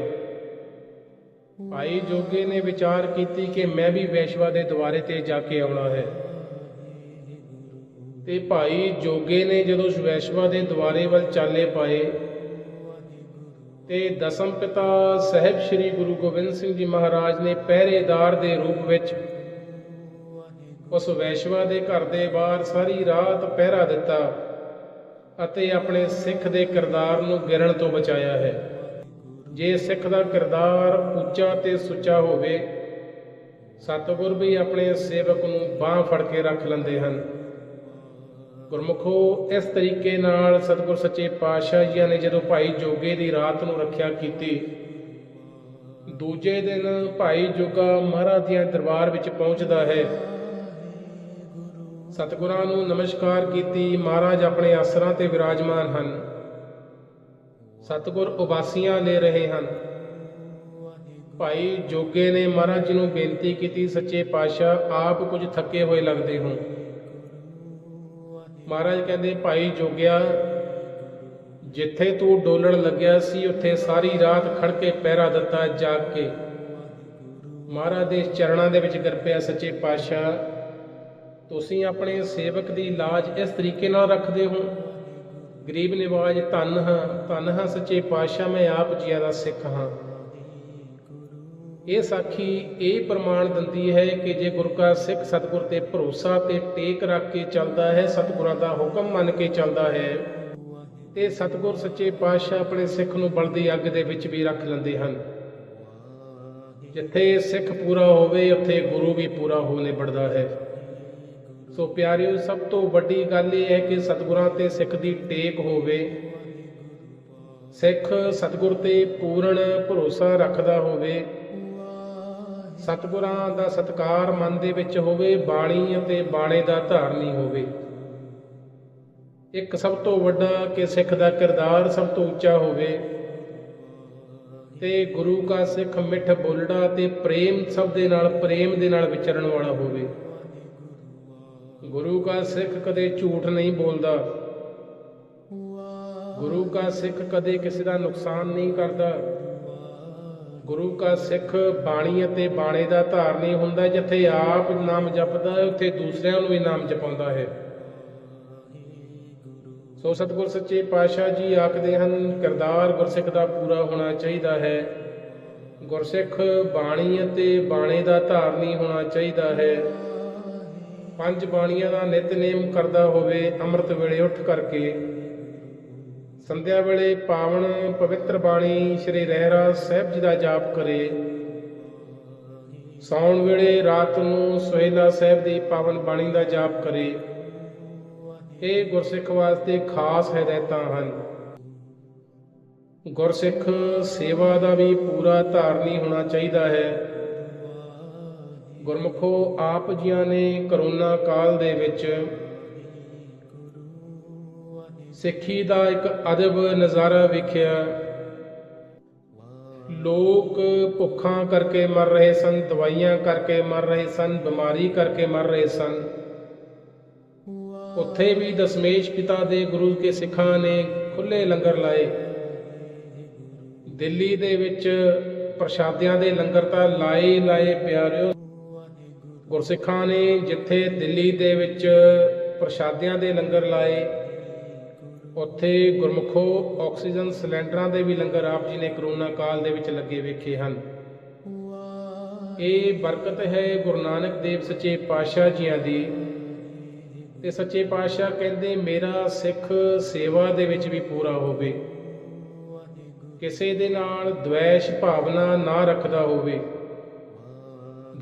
ਭਾਈ ਜੋਗੇ ਨੇ ਵਿਚਾਰ ਕੀਤੀ ਕਿ ਮੈਂ ਵੀ ਵੈਸ਼ਵਾ ਦੇ ਦੁਆਰੇ ਤੇ ਜਾ ਕੇ ਆਉਣਾ ਹੈ। ਤੇ ਭਾਈ ਜੋਗੇ ਨੇ ਜਦੋਂ ਵੈਸ਼ਵਾ ਦੇ ਦੁਆਰੇ ਵੱਲ ਚਾਲੇ ਪਾਏ ਤੇ ਦਸਮ ਪਿਤਾ ਸਹਿਬ ਸ੍ਰੀ ਗੁਰੂ ਗੋਬਿੰਦ ਸਿੰਘ ਜੀ ਮਹਾਰਾਜ ਨੇ ਪਹਿਰੇਦਾਰ ਦੇ ਰੂਪ ਵਿੱਚ ਉਸ ਵੈਸ਼ਵਾ ਦੇ ਘਰ ਦੇ ਬਾਹਰ ਸਾਰੀ ਰਾਤ ਪਹਿਰਾ ਦਿੱਤਾ। ਅਤੇ ਆਪਣੇ ਸਿੱਖ ਦੇ ਕਿਰਦਾਰ ਨੂੰ ਗਿਰਣ ਤੋਂ ਬਚਾਇਆ ਹੈ। ਜੇ ਸਿੱਖ ਦਾ ਕਿਰਦਾਰ ਉੱਚਾ ਤੇ ਸੁੱਚਾ ਹੋਵੇ, ਸਤਿਗੁਰ ਵੀ ਆਪਣੇ ਸੇਵਕ ਨੂੰ ਬਾਹ ਫੜ ਕੇ ਰੱਖ ਲੈਂਦੇ ਹਨ। ਗੁਰਮੁਖੋ, ਇਸ ਤਰੀਕੇ ਨਾਲ ਸਤਿਗੁਰ ਸੱਚੇ ਪਾਤਸ਼ਾਹ ਜੀ ਨੇ ਜਦੋਂ ਭਾਈ ਜੋਗੇ ਦੀ ਰਾਤ ਨੂੰ ਰੱਖਿਆ ਕੀਤੀ, ਦੂਜੇ ਦਿਨ ਭਾਈ ਜੋਗਾ ਮਹਾਰਾਜ ਦੀਆਂ ਦਰਬਾਰ ਵਿੱਚ ਪਹੁੰਚਦਾ ਹੈ। ਸਤਿਗੁਰਾਂ ਨੂੰ ਨਮਸਕਾਰ ਕੀਤੀ, ਮਹਾਰਾਜ ਆਪਣੇ ਆਸਰਾਂ ਤੇ ਵਿਰਾਜਮਾਨ ਹਨ। ਸਤਿਗੁਰ ਉਬਾਸੀਆਂ ਲੈ ਰਹੇ ਹਨ। ਭਾਈ ਜੋਗੇ ਨੇ ਮਹਾਰਾਜ ਜੀ ਨੂੰ ਬੇਨਤੀ ਕੀਤੀ, ਸੱਚੇ ਪਾਤਸ਼ਾਹ, ਆਪ ਕੁਝ ਥੱਕੇ ਹੋਏ ਲੱਗਦੇ ਹੋ। ਮਹਾਰਾਜ ਕਹਿੰਦੇ, ਭਾਈ ਜੋਗਿਆ, ਜਿੱਥੇ ਤੂੰ ਡੋਲਣ ਲੱਗਿਆ ਸੀ, ਉੱਥੇ ਸਾਰੀ ਰਾਤ ਖੜ ਕੇ ਪਹਿਰਾ ਦਿੱਤਾ ਜਾਗ ਕੇ। ਮਹਾਰਾਜ ਦੇ ਚਰਣਾਂ ਦੇ ਵਿੱਚ ਗਰਪਿਆ ਸੱਚੇ ਪਾਤਸ਼ਾਹ ਤੁਸੀਂ ਆਪਣੇ ਸੇਵਕ ਦੀ ਲਾਜ ਇਸ ਤਰੀਕੇ ਨਾਲ ਰੱਖਦੇ ਹੋ। ਗਰੀਬ ਨਿਵਾਜ ਧੰਨ ਹਾਂ ਧੰਨ ਹਾਂ ਸੱਚੇ ਪਾਤਸ਼ਾਹ, ਮੈਂ ਆਪ ਜੀਆ ਦਾ ਸਿੱਖ ਹਾਂ। ਇਹ ਸਾਖੀ ਇਹ ਪ੍ਰਮਾਣ ਦਿੰਦੀ ਹੈ ਕਿ ਜੇ ਗੁਰੂ ਕਾ ਸਿੱਖ ਸਤਿਗੁਰ ਤੇ ਭਰੋਸਾ ਤੇ ਟੇਕ ਰੱਖ ਕੇ ਚੱਲਦਾ ਹੈ, ਸਤਿਗੁਰਾਂ ਦਾ ਹੁਕਮ ਮੰਨ ਕੇ ਚੱਲਦਾ ਹੈ। ਤੇ ਸਤਿਗੁਰ ਸੱਚੇ ਪਾਤਸ਼ਾਹ ਆਪਣੇ ਸਿੱਖ ਨੂੰ ਬਲਦੀ ਅੱਗ ਦੇ ਵਿੱਚ ਵੀ ਰੱਖ ਲੈਂਦੇ ਹਨ। ਜਿੱਥੇ ਸਿੱਖ ਪੂਰਾ ਹੋਵੇ, ਉੱਥੇ ਗੁਰੂ ਵੀ ਪੂਰਾ ਹੋ ਨਿਬੜਦਾ ਹੈ। ਸੋ ਪਿਆਰਿਓ, ਸਭ ਤੋਂ ਵੱਡੀ ਗੱਲ ਇਹ ਹੈ ਕਿ ਸਤਿਗੁਰਾਂ ਤੇ ਸਿੱਖ ਦੀ ਟੇਕ ਹੋਵੇ। ਸਿੱਖ ਸਤਿਗੁਰ ਤੇ ਪੂਰਨ ਭਰੋਸਾ ਰੱਖਦਾ ਹੋਵੇ। ਸਤਿਗੁਰਾਂ ਦਾ ਸਤਕਾਰ ਮਨ ਦੇ ਵਿੱਚ ਹੋਵੇ, ਬਾਣੀ ਅਤੇ ਬਾਣੇ ਦਾ ਧਾਰਨੀ ਹੋਵੇ। ਇੱਕ ਸਭ ਤੋਂ ਵੱਡਾ ਕਿ ਸਿੱਖ ਦਾ ਕਿਰਦਾਰ ਸਭ ਤੋਂ ਉੱਚਾ ਹੋਵੇ। ਤੇ ਗੁਰੂ ਕਾ ਸਿੱਖ ਮਿੱਠ ਬੋਲੜਾ ਤੇ ਪ੍ਰੇਮ ਸਭ ਦੇ ਨਾਲ, ਪ੍ਰੇਮ ਦੇ ਨਾਲ ਵਿਚਰਨ ਵਾਲਾ ਹੋਵੇ। ਗੁਰੂ ਕਾ ਸਿੱਖ ਕਦੇ ਝੂਠ ਨਹੀਂ ਬੋਲਦਾ। ਗੁਰੂ ਕਾ ਸਿੱਖ ਕਦੇ ਕਿਸੇ ਦਾ ਨੁਕਸਾਨ ਨਹੀਂ ਕਰਦਾ। ਗੁਰੂ ਕਾ ਸਿੱਖ ਬਾਣੀ ਅਤੇ ਬਾਣੇ ਦਾ ਧਾਰਨੀ ਹੁੰਦਾ ਜਿੱਥੇ ਆਪ ਨਾਮ ਜਪਦਾ ਹੈ, ਉੱਥੇ ਦੂਸਰਿਆਂ ਨੂੰ ਵੀ ਨਾਮ ਜਪਾਉਂਦਾ ਹੈ। ਸੋ ਸਤਿਗੁਰ ਸੱਚੇ ਪਾਤਸ਼ਾਹ ਜੀ ਆਖਦੇ ਹਨ, ਕਿਰਦਾਰ ਗੁਰਸਿੱਖ ਦਾ ਪੂਰਾ ਹੋਣਾ ਚਾਹੀਦਾ ਹੈ। ਗੁਰਸਿੱਖ ਬਾਣੀ ਅਤੇ ਬਾਣੇ ਦਾ ਧਾਰਨੀ ਹੋਣਾ ਚਾਹੀਦਾ ਹੈ। ਪੰਜ ਬਾਣੀਆਂ ਦਾ ਨਿਤਨੇਮ ਕਰਦਾ ਹੋਵੇ ਅੰਮ੍ਰਿਤ ਵੇਲੇ ਉੱਠ ਕਰਕੇ। ਸੰਧਿਆ ਵੇਲੇ ਪਾਵਨ ਪਵਿੱਤਰ ਬਾਣੀ ਸ੍ਰੀ ਰਹਿਰਾਜ ਸਾਹਿਬ ਜੀ ਦਾ ਜਾਪ ਕਰੇ। ਸੌਣ ਵੇਲੇ ਰਾਤ ਨੂੰ ਸੁਹੇਲਾ ਸਾਹਿਬ ਦੀ ਪਾਵਨ ਬਾਣੀ ਦਾ ਜਾਪ ਕਰੇ। ਇਹ ਗੁਰਸਿੱਖ ਵਾਸਤੇ ਖਾਸ ਹਦਾਇਤਾਂ ਹਨ। ਗੁਰਸਿੱਖ ਸੇਵਾ ਦਾ ਵੀ ਪੂਰਾ ਧਾਰਨੀ ਹੋਣਾ ਚਾਹੀਦਾ ਹੈ। ਗੁਰਮੁਖੋ ਆਪ ਜੀਆਂ ਨੇ ਕਰੋਨਾ ਕਾਲ ਦੇ ਵਿੱਚ ਸਿੱਖੀ ਦਾ ਇੱਕ ਅਦਬ ਨਜ਼ਾਰਾ ਵੇਖਿਆ। ਲੋਕ ਭੁੱਖਾਂ ਕਰਕੇ ਮਰ ਰਹੇ ਸਨ, ਦਵਾਈਆਂ ਕਰਕੇ ਮਰ ਰਹੇ ਸਨ, ਬਿਮਾਰੀ ਕਰਕੇ ਮਰ ਰਹੇ ਸਨ। ਉੱਥੇ ਵੀ ਦਸ਼ਮੇਸ਼ ਪਿਤਾ ਦੇ ਗੁਰੂ ਕੇ ਸਿੱਖਾਂ ਨੇ ਖੁੱਲੇ ਲੰਗਰ ਲਾਏ। ਦਿੱਲੀ ਦੇ ਵਿੱਚ ਪ੍ਰਸ਼ਾਦਿਆਂ ਦੇ ਲੰਗਰ ਤਾਂ ਲਾਏ ਲਾਏ, ਪਿਆਰਿਓ ਗੁਰਸਿੱਖਾਂ ਨੇ ਜਿੱਥੇ ਦਿੱਲੀ ਦੇ ਵਿੱਚ ਪ੍ਰਸ਼ਾਦਿਆਂ ਦੇ ਲੰਗਰ ਲਾਏ, ਉੱਥੇ ਗੁਰਮੁਖੋ ਆਕਸੀਜਨ ਸਿਲੰਡਰਾਂ ਦੇ ਵੀ ਲੰਗਰ ਆਪ ਜੀ ਨੇ ਕਰੋਨਾ ਕਾਲ ਦੇ ਵਿੱਚ ਲੱਗੇ ਵੇਖੇ ਹਨ। ਇਹ ਬਰਕਤ ਹੈ ਗੁਰੂ ਨਾਨਕ ਦੇਵ ਸੱਚੇ ਪਾਤਸ਼ਾਹ ਜੀਆਂ ਦੀ। ਤੇ ਸੱਚੇ ਪਾਤਸ਼ਾਹ ਕਹਿੰਦੇ, ਮੇਰਾ ਸਿੱਖ ਸੇਵਾ ਦੇ ਵਿੱਚ ਵੀ ਪੂਰਾ ਹੋਵੇ। ਕਿਸੇ ਦੇ ਨਾਲ ਦ્વੈਸ਼ ਭਾਵਨਾ ਨਾ ਰੱਖਦਾ ਹੋਵੇ।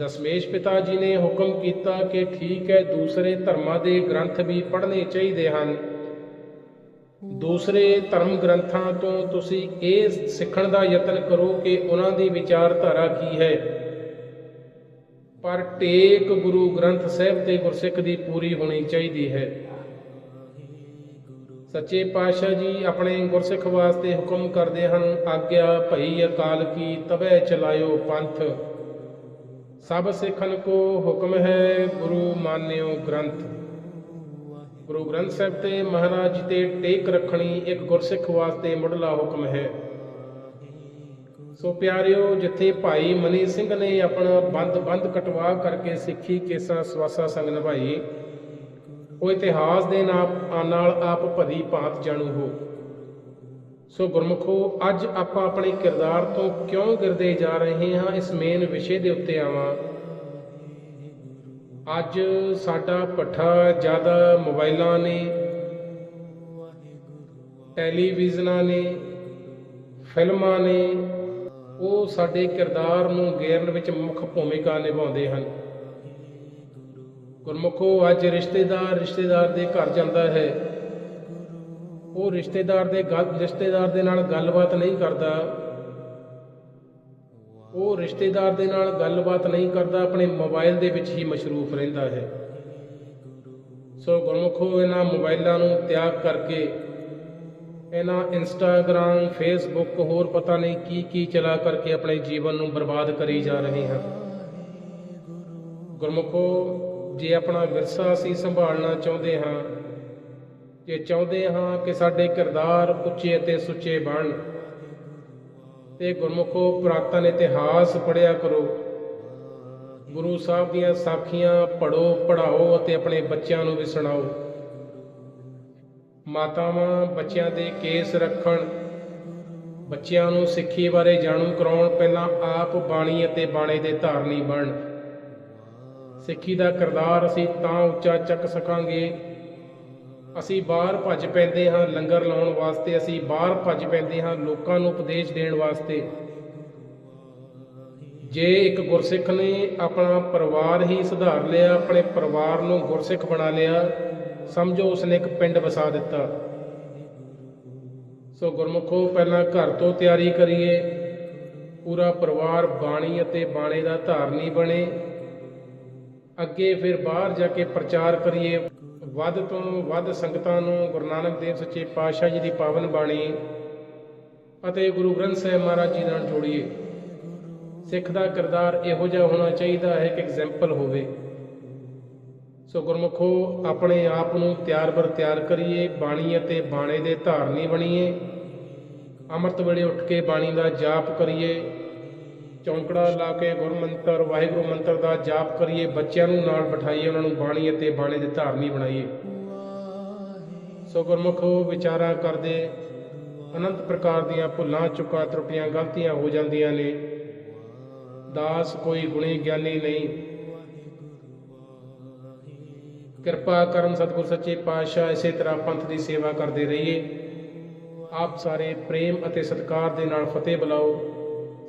ਦਸ਼ਮੇਸ਼ ਪਿਤਾ ਜੀ ਨੇ ਹੁਕਮ ਕੀਤਾ ਕਿ ਠੀਕ ਹੈ, ਦੂਸਰੇ ਧਰਮਾਂ ਦੇ ਗ੍ਰੰਥ ਵੀ ਪੜ੍ਹਨੇ ਚਾਹੀਦੇ ਹਨ। ਦੂਸਰੇ ਧਰਮ ਗ੍ਰੰਥਾਂ ਤੋਂ ਤੁਸੀਂ ਇਹ ਸਿੱਖਣ ਦਾ ਯਤਨ ਕਰੋ ਕਿ ਉਹਨਾਂ ਦੀ ਵਿਚਾਰਧਾਰਾ ਕੀ ਹੈ। ਪਰ ਟੇਕ ਗੁਰੂ ਗ੍ਰੰਥ ਸਾਹਿਬ ਤੇ ਗੁਰਸਿੱਖ ਦੀ ਪੂਰੀ ਹੋਣੀ ਚਾਹੀਦੀ ਹੈ। ਸੱਚੇ ਪਾਤਸ਼ਾਹ ਜੀ ਆਪਣੇ ਗੁਰਸਿੱਖ ਵਾਸਤੇ ਹੁਕਮ ਕਰਦੇ ਹਨ, ਆਗਿਆ ਭਈ ਅਕਾਲ ਕੀ ਤਬੈ ਚਲਾਇਓ ਪੰਥ। ਸਭ ਸਿੱਖਨ ਕੋ ਹੁਕਮ ਹੈ ਗੁਰੂ ਮਾਨਿਓ ਗ੍ਰੰਥ। ਗੁਰੂ ਗ੍ਰੰਥ ਸਾਹਿਬ ਤੇ ਮਹਾਰਾਜ ਜੀ ਤੇ ਟੇਕ ਰੱਖਣੀ ਇੱਕ ਗੁਰਸਿੱਖ ਵਾਸਤੇ ਮੁੱਢਲਾ ਹੁਕਮ ਹੈ। ਸੋ ਪਿਆਰਿਓ, ਜਿੱਥੇ ਭਾਈ ਮਨੀ ਸਿੰਘ ਨੇ ਆਪਣਾ ਬੰਦ ਬੰਦ ਕਟਵਾ ਕਰਕੇ ਸਿੱਖੀ ਕੇਸਾਂ ਸਵਾਸਾ ਸੰਗ ਨਿਭਾਈ, ਉਹ ਇਤਿਹਾਸ ਦੇ ਨਾਲ ਨਾਲ ਆਪ ਭਰੀ ਭਾਂਤ ਜਾਣੂ ਹੋ। ਸੋ ਗੁਰਮੁਖੋ, ਅੱਜ ਆਪਾਂ ਆਪਣੇ ਕਿਰਦਾਰ ਤੋਂ ਕਿਉਂ ਗਿਰਦੇ ਜਾ ਰਹੇ ਹਾਂ? ਇਸ ਮੇਨ ਵਿਸ਼ੇ ਦੇ ਉੱਤੇ ਆਵਾਂ। ਅੱਜ ਸਾਡਾ ਪੱਠਾ ਜ਼ਿਆਦਾ ਮੋਬਾਈਲਾਂ ਨੇ, ਟੈਲੀਵਿਜ਼ਨਾਂ ਨੇ, ਫਿਲਮਾਂ ਨੇ, ਉਹ ਸਾਡੇ ਕਿਰਦਾਰ ਨੂੰ ਗੇਰਨ ਵਿੱਚ ਮੁੱਖ ਭੂਮਿਕਾ ਨਿਭਾਉਂਦੇ ਹਨ। ਗੁਰਮੁਖੋ, ਅੱਜ ਰਿਸ਼ਤੇਦਾਰ ਰਿਸ਼ਤੇਦਾਰ ਦੇ ਘਰ ਜਾਂਦਾ ਹੈ। ਉਹ ਰਿਸ਼ਤੇਦਾਰ ਦੇ ਗੱਲ, ਰਿਸ਼ਤੇਦਾਰ ਦੇ ਨਾਲ ਗੱਲਬਾਤ ਨਹੀਂ ਕਰਦਾ। ਉਹ ਰਿਸ਼ਤੇਦਾਰ ਦੇ ਨਾਲ ਗੱਲਬਾਤ ਨਹੀਂ ਕਰਦਾ, ਆਪਣੇ ਮੋਬਾਈਲ ਦੇ ਵਿੱਚ ਹੀ ਮਸ਼ਰੂਫ ਰਹਿੰਦਾ ਹੈ। ਸੋ ਗੁਰਮੁਖੋ, ਇਹਨਾਂ ਮੋਬਾਈਲਾਂ ਨੂੰ ਤਿਆਗ ਕਰਕੇ, ਇਹਨਾਂ ਇੰਸਟਾਗ੍ਰਾਮ, ਫੇਸਬੁੱਕ, ਹੋਰ ਪਤਾ ਨਹੀਂ ਕੀ ਕੀ ਚਲਾ ਕਰਕੇ ਆਪਣੇ ਜੀਵਨ ਨੂੰ ਬਰਬਾਦ ਕਰੀ ਜਾ ਰਹੇ ਹਨ ਗੁਰਮੁਖੋ, ਜੇ ਆਪਣਾ ਵਿਰਸਾ ਅਸੀਂ ਸੰਭਾਲਣਾ ਚਾਹੁੰਦੇ ਹਾਂ ਜੇ ਚਾਹੁੰਦੇ ਹਾਂ ਕਿ ਸਾਡੇ ਕਿਰਦਾਰ ਉੱਚੇ ਅਤੇ ਸੁੱਚੇ ਬਣ। ਤੇ ਗੁਰਮੁਖੋ ਪੁਰਾਤਨ ਇਤਿਹਾਸ ਪੜਿਆ ਕਰੋ। ਗੁਰੂ ਸਾਹਿਬ ਦੀਆਂ ਸਾਖੀਆਂ ਪੜੋ ਪੜਾਓ ਅਤੇ ਆਪਣੇ ਬੱਚਿਆਂ ਨੂੰ ਵੀ ਸੁਣਾਓ। ਮਾਤਾਵਾਂ ਬੱਚਿਆਂ ਦੇ ਕੇਸ ਰੱਖਣ, ਬੱਚਿਆਂ ਨੂੰ ਸਿੱਖੀ ਬਾਰੇ ਜਾਣੂ ਕਰਾਉਣ ਪਹਿਲਾਂ ਆਪ ਬਾਣੀ ਅਤੇ ਬਾਣੇ ਦੇ ਧਾਰਨੀ ਬਣ। ਸਿੱਖੀ ਦਾ ਕਿਰਦਾਰ ਅਸੀਂ ਤਾਂ ਉੱਚਾ ਚੱਕ ਸਕਾਂਗੇ ਅਸੀਂ ਬਾਹਰ ਭੱਜ ਪੈਂਦੇ ਹਾਂ, ਲੰਗਰ ਲਾਉਣ ਵਾਸਤੇ, ਅਸੀਂ ਬਾਹਰ ਭੱਜ ਪੈਂਦੇ ਹਾਂ ਲੋਕਾਂ ਨੂੰ ਉਪਦੇਸ਼ ਦੇਣ ਵਾਸਤੇ। ਜੇ ਇੱਕ ਗੁਰਸਿੱਖ ਨੇ ਆਪਣਾ ਪਰਿਵਾਰ ਹੀ ਸੁਧਾਰ ਲਿਆ, ਆਪਣੇ ਪਰਿਵਾਰ ਨੂੰ ਗੁਰਸਿੱਖ ਬਣਾ ਲਿਆ, ਸਮਝੋ ਉਸਨੇ ਇੱਕ ਪਿੰਡ ਵਸਾ ਦਿੱਤਾ। ਸੋ ਗੁਰਮੁਖੋ, ਪਹਿਲਾਂ ਘਰ ਤੋਂ ਤਿਆਰੀ ਕਰੀਏ। ਪੂਰਾ ਪਰਿਵਾਰ ਬਾਣੀ ਅਤੇ ਬਾਣੇ ਦਾ ਧਾਰਨੀ ਬਣੇ। ਅੱਗੇ ਫਿਰ ਬਾਹਰ ਜਾ ਕੇ ਪ੍ਰਚਾਰ ਕਰੀਏ। ਵੱਧ ਤੋਂ ਵੱਧ ਸੰਗਤਾਂ ਨੂੰ ਗੁਰੂ ਨਾਨਕ ਦੇਵ ਸੱਚੇ ਪਾਤਸ਼ਾਹ ਜੀ ਦੀ ਪਾਵਨ ਬਾਣੀ ਅਤੇ ਗੁਰੂ ਗ੍ਰੰਥ ਸਾਹਿਬ ਮਹਾਰਾਜ ਜੀ ਨਾਲ ਜੋੜੀਏ। ਸਿੱਖ ਦਾ ਕਿਰਦਾਰ ਇਹੋ ਜਿਹਾ ਹੋਣਾ ਚਾਹੀਦਾ ਹੈ ਕਿ ਐਗਜ਼ੈਂਪਲ ਹੋਵੇ। ਸੋ ਗੁਰਮੁਖੋ, ਆਪਣੇ ਆਪ ਨੂੰ ਤਿਆਰ ਬਰ ਤਿਆਰ ਕਰੀਏ, ਬਾਣੀ ਅਤੇ ਬਾਣੇ ਦੇ ਧਾਰਨੀ ਬਣੀਏ। ਅੰਮ੍ਰਿਤ ਵੇਲੇ ਉੱਠ ਕੇ ਬਾਣੀ ਦਾ ਜਾਪ ਕਰੀਏ। ਚੌਂਕੜਾ ਲਾ ਕੇ ਗੁਰਮੰਤਰ ਵਾਹਿਗੁਰੂ ਮੰਤਰ ਦਾ ਜਾਪ ਕਰੀਏ, ਬੱਚਿਆਂ ਨੂੰ ਨਾਲ ਬਿਠਾਈਏ, ਉਹਨਾਂ ਨੂੰ ਬਾਣੀ ਅਤੇ ਬਾਣੇ ਦੇ ਧਾਰਨੀ ਬਣਾਈਏ। ਸੋ ਗੁਰਮੁਖੋ ਵਿਚਾਰਾ ਕਰਦੇ, ਅਨੰਤ ਪ੍ਰਕਾਰ ਦੀਆਂ ਭੁੱਲਾਂ, ਚੁੱਕਾ, ਤਰੁੱਟੀਆਂ, ਗਲਤੀਆਂ ਹੋ ਜਾਂਦੀਆਂ ਨੇ। ਦਾਸ ਕੋਈ ਗੁਣੀ ਗਿਆਨੀ ਨਹੀਂ। ਕਿਰਪਾ ਕਰਨ ਸਤਿਗੁਰ ਸੱਚੇ ਪਾਤਸ਼ਾਹ, ਇਸੇ ਤਰ੍ਹਾਂ ਪੰਥ ਦੀ ਸੇਵਾ ਕਰਦੇ ਰਹੀਏ। ਆਪ ਸਾਰੇ ਪ੍ਰੇਮ ਅਤੇ ਸਤਿਕਾਰ ਦੇ ਨਾਲ ਫਤਿਹ ਬੁਲਾਓ।